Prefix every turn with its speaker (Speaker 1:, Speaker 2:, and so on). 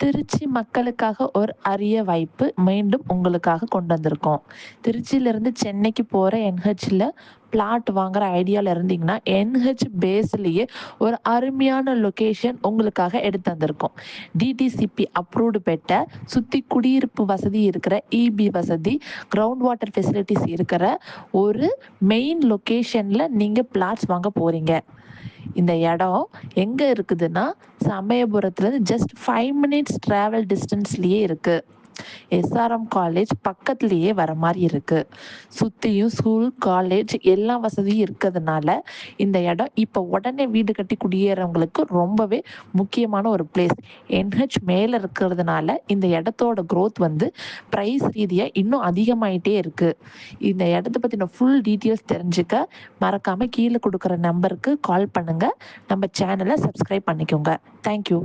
Speaker 1: திருச்சி மக்களுக்காக ஒரு அரிய வாய்ப்பு மீண்டும் உங்களுக்காக கொண்டு வந்திருக்கோம். திருச்சியிலிருந்து சென்னைக்கு போகிற என்ஹெச்சில் பிளாட் வாங்குற ஐடியாவில் இருந்தீங்கன்னா என்ஹெச் பேஸ்லேயே ஒரு அருமையான லொக்கேஷன் உங்களுக்காக எடுத்து வந்திருக்கோம் டிடிசிபி அப்ரூவ்டு பெட்ட சுற்றி குடியிருப்பு வசதி இருக்கிற இபி வசதி கிரவுண்ட் வாட்டர் ஃபெசிலிட்டிஸ் இருக்கிற ஒரு மெயின் லொக்கேஷனில் நீங்கள் பிளாட்ஸ் வாங்க போகிறீங்க இந்த இடம் எங்கே இருக்குதுன்னா சமயபுரத்துலேருந்து ஜஸ்ட் ஃபைவ் மினிட்ஸ் ட்ராவல் டிஸ்டன்ஸ்லேயே இருக்குது எஸ்ஆர்எம் காலேஜ் பக்கத்துலேயே வர மாதிரி இருக்குது சுற்றியும் ஸ்கூல் காலேஜ் எல்லா வசதியும் இருக்கிறதுனால இந்த இடம் இப்போ உடனே வீடு கட்டி குடியேறவங்களுக்கு ரொம்பவே முக்கியமான ஒரு பிளேஸ் என்ஹெச் மேலே இருக்கிறதுனால இந்த இடத்தோட க்ரோத் வந்து ப்ரைஸ் ரீதியாக இன்னும் அதிகமாயிட்டே இருக்குது இந்த இடத்த பற்றின ஃபுல் டீட்டெயில்ஸ் தெரிஞ்சுக்க மறக்காமல் கீழே கொடுக்குற நம்பருக்கு கால் பண்ணுங்கள் நம்ம சேனலை சப்ஸ்கிரைப் பண்ணிக்கோங்க. தேங்க்யூ